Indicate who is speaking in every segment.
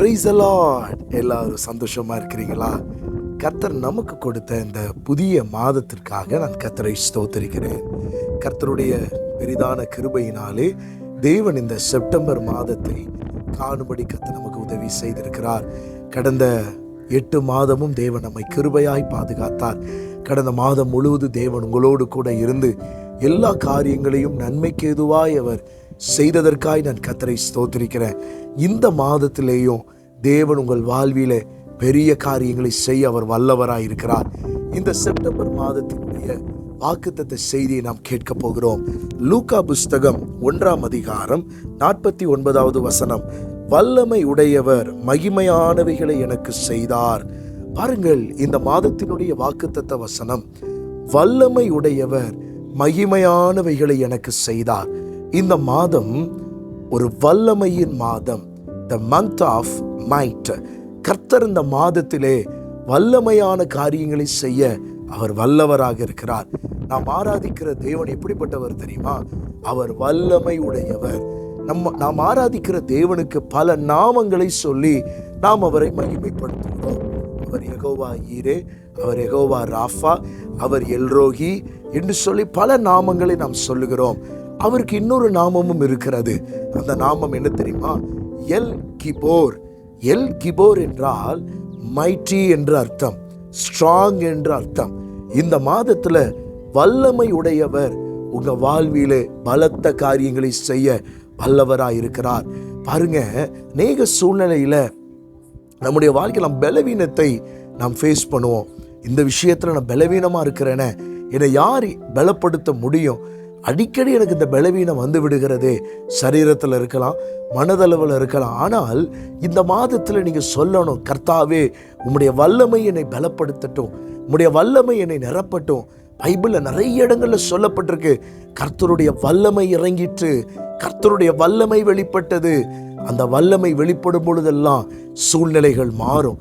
Speaker 1: Price எல்லாரும் சந்தோஷமா இருக்கிறீங்களா? கர்த்தர் நமக்கு கொடுத்த இந்த புதிய மாதத்திற்காக நான் கர்த்தரை ஸ்தோத்தரிக்கிறேன். கர்த்தருடைய பெரிதான கிருபையினாலே தேவன் இந்த செப்டம்பர் மாதத்தை காணும்படி கர்த்தர் நமக்கு உதவி செய்திருக்கிறார். கடந்த எட்டு மாதமும் தேவன் நம்மை கிருபையாய் பாதுகாத்தார். கடந்த மாதம் முழுவதும் தேவன் உங்களோடு கூட இருந்து எல்லா காரியங்களையும் நன்மைக்கு எதுவாய் அவர் செய்ததற்காய் நான் கத்தரை ஸ்தோத்திரிக்கிறேன். இந்த மாதத்திலேயும் தேவன் உங்கள் வாழ்விலே பெரிய காரியங்களை செய்ய அவர் வல்லவராக இருக்கிறார் இந்த செப்டம்பர் மாதத்தினுடைய வாக்குத்தத்த செய்தியை நாம் கேட்க போகிறோம். லூக்கா புஸ்தகம் ஒன்றாம் அதிகாரம் நாற்பத்தி ஒன்பதாவது வசனம். வல்லமை உடையவர் மகிமையானவைகளை எனக்கு செய்தார். பாருங்கள் இந்த மாதத்தினுடைய வாக்குத்தத்த வசனம். வல்லமை உடையவர் மகிமையானவைகளை எனக்கு செய்தார். இந்த மாதம் ஒரு வல்லமையின் மாதம். த மந்த் ஆஃப் மைட் கர்த்தர் இந்த மாதத்திலே வல்லமையான காரியங்களை செய்ய அவர் வல்லவராக இருக்கிறார். நாம் ஆராதிக்கிற தேவன் எப்படிப்பட்டவர் தெரியுமா? அவர் வல்லமை உடையவர். நம்ம நாம் ஆராதிக்கிற தேவனுக்கு பல நாமங்களை சொல்லி நாம் அவரை மகிமைப்படுத்துகிறோம். அவர் எகோவா ஈரே அவர் எகோவா ராஃபா அவர் எல்ரோகி என்று சொல்லி பல நாமங்களை நாம் சொல்லுகிறோம். அவருக்கு இன்னொரு நாமமும் இருக்கிறது. அந்த நாமம் என்ன தெரியுமா? எல் கிபோர் எல் கிபோர் என்றால் மைட்டி என்று அர்த்தம் ஸ்ட்ராங் என்று அர்த்தம். இந்த மாதத்தில் வல்லமை உடையவர் உங்கள் வாழ்விலே பலத்த காரியங்களை செய்ய வல்லவராக இருக்கிறார். பாருங்க அநேக சூழ்நிலையில் நம்முடைய வாழ்க்கையில் நம் பலவீனத்தை நாம் ஃபேஸ் பண்ணுவோம். இந்த விஷயத்தில் நான் பலவீனமாக இருக்கிறேனே என்னை யார் பலப்படுத்த முடியும்? அடிக்கடி எனக்கு இந்த பலவீனம் வந்து விடுகிறதே. சரீரத்தில் இருக்கலாம் மனதளவில் இருக்கலாம். ஆனால் இந்த மாதத்தில் நீங்கள் சொல்லணும் கர்த்தாவே உம்முடைய வல்லமை என்னை பலப்படுத்தட்டும். உம்முடைய வல்லமை என்னை நிரப்பட்டும். பைபிளில் நிறைய இடங்களில் சொல்லப்பட்டிருக்கு. கர்த்தருடைய வல்லமை இறங்கிட்டு கர்த்தருடைய வல்லமை வெளிப்பட்டது. அந்த வல்லமை வெளிப்படும் பொழுதெல்லாம் சூழ்நிலைகள் மாறும்.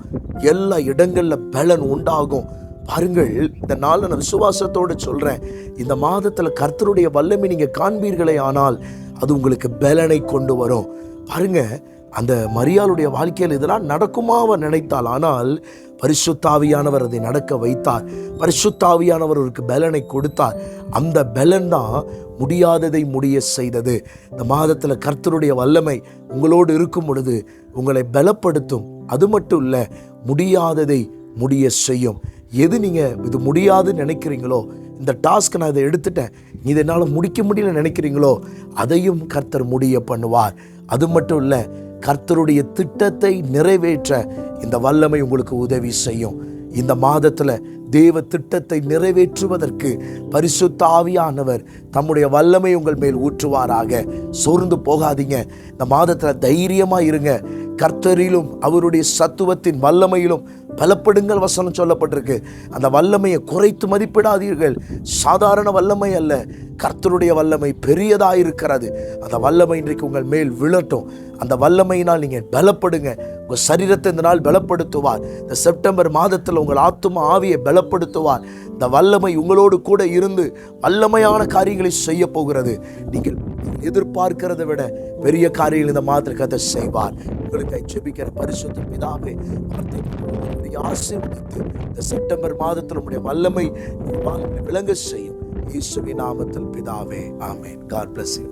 Speaker 1: எல்லா இடங்களில் பலன் உண்டாகும். பாருங்கள் இந்த நாளில் நான் விசுவாசத்தோடு சொல்கிறேன் இந்த மாதத்தில் கர்த்தருடைய வல்லமை நீங்கள் காண்பீர்களே ஆனால் அது உங்களுக்கு பலனை கொண்டு வரும். பாருங்கள் அந்த மரியாளுடைய வாழ்க்கையில் இதெல்லாம் நடக்குமா அவர் நினைத்தால் ஆனால் பரிசுத்தாவியானவர் அதை நடக்க வைத்தார். பரிசுத்தாவியானவர் அவருக்கு பலனை கொடுத்தார். அந்த பலன் தான் முடியாததை முடிய செய்தது. இந்த மாதத்தில் கர்த்தருடைய வல்லமை உங்களோடு இருக்கும் பொழுது உங்களை பலப்படுத்தும். அது மட்டும் இல்லை முடியாததை முடிய செய்யும். எது நீங்கள் இது முடியாதுன்னு நினைக்கிறீங்களோ இந்த டாஸ்க் நான் இதை எடுத்துட்டேன் இது என்னால் முடிக்க முடியல நினைக்கிறீங்களோ அதையும் கர்த்தர் முடிய பண்ணுவார். அது மட்டும் இல்லை கர்த்தருடைய திட்டத்தை நிறைவேற்ற இந்த வல்லமை உங்களுக்கு உதவி செய்யும். இந்த மாதத்தில் தேவ திட்டத்தை நிறைவேற்றுவதற்கு பரிசுத்த ஆவியானவர் தம்முடைய வல்லமை உங்கள் மேல் ஊற்றுவாராக. சோர்ந்து போகாதீங்க. இந்த மாதத்தில் தைரியமாக இருங்க. கர்த்தரிலும் அவருடைய சத்துவத்தின் வல்லமையிலும் பலப்படுங்கள் வசனம் சொல்லப்பட்டிருக்கு. அந்த வல்லமையை குறைத்து மதிப்பிடாதீர்கள். சாதாரண வல்லமை அல்ல. கர்த்தருடைய வல்லமை பெரியதாக இருக்கிறது அந்த வல்லமை இன்றைக்கு உங்கள் மேல் விழட்டும். அந்த வல்லமையினால் நீங்கள் பலப்படுங்க. உங்கள் சரீரத்தை இந்த நாள் பலப்படுத்துவார். இந்த செப்டம்பர் மாதத்தில் உங்கள் ஆத்தும ஆவியை பலப்படுத்துவார். இந்த வல்லமை உங்களோடு கூட இருந்து வல்லமையான காரியங்களை செய்ய போகிறது. நீங்கள் எதிர்பார்க்கிறத விட பெரிய காரியங்கள் இந்த மாதத்தில் கதை செய்வார். உங்களுக்கு ஜெபிக்கிற பரிசுத்த பிதாவே ஆசீர்வதித்து இந்த செப்டம்பர் மாதத்தில் உங்களுடைய வல்லமை விளங்க செய்யும். இயேசுவின் நாமத்தில் பிதாவே ஆமேன். God bless you